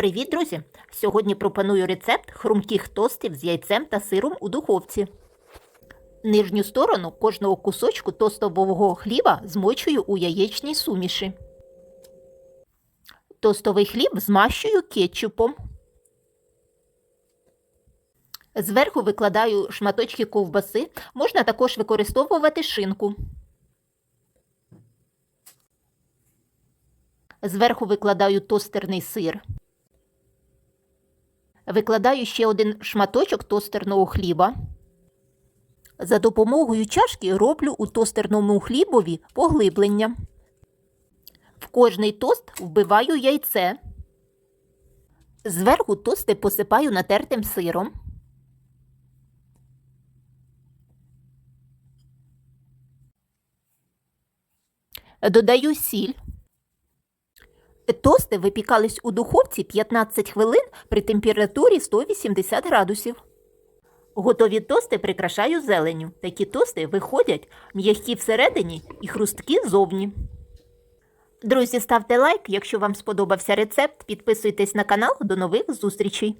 Привіт, друзі! Сьогодні пропоную рецепт хрумких тостів з яйцем та сиром у духовці. Нижню сторону кожного кусочку тостового хліба змочую у яєчній суміші. Тостовий хліб змащую кетчупом. Зверху викладаю шматочки ковбаси, можна також використовувати шинку. Зверху викладаю тостерний сир. Викладаю ще один шматочок тостерного хліба. За допомогою чашки роблю у тостерному хлібові поглиблення. В кожний тост вбиваю яйце. Зверху тости посипаю натертим сиром. Додаю сіль. Тости випікались у духовці 15 хвилин при температурі 180 градусів. Готові тости прикрашаю зеленню. Такі тости виходять м'які всередині і хрусткі зовні. Друзі, ставте лайк, якщо вам сподобався рецепт. Підписуйтесь на канал. До нових зустрічей!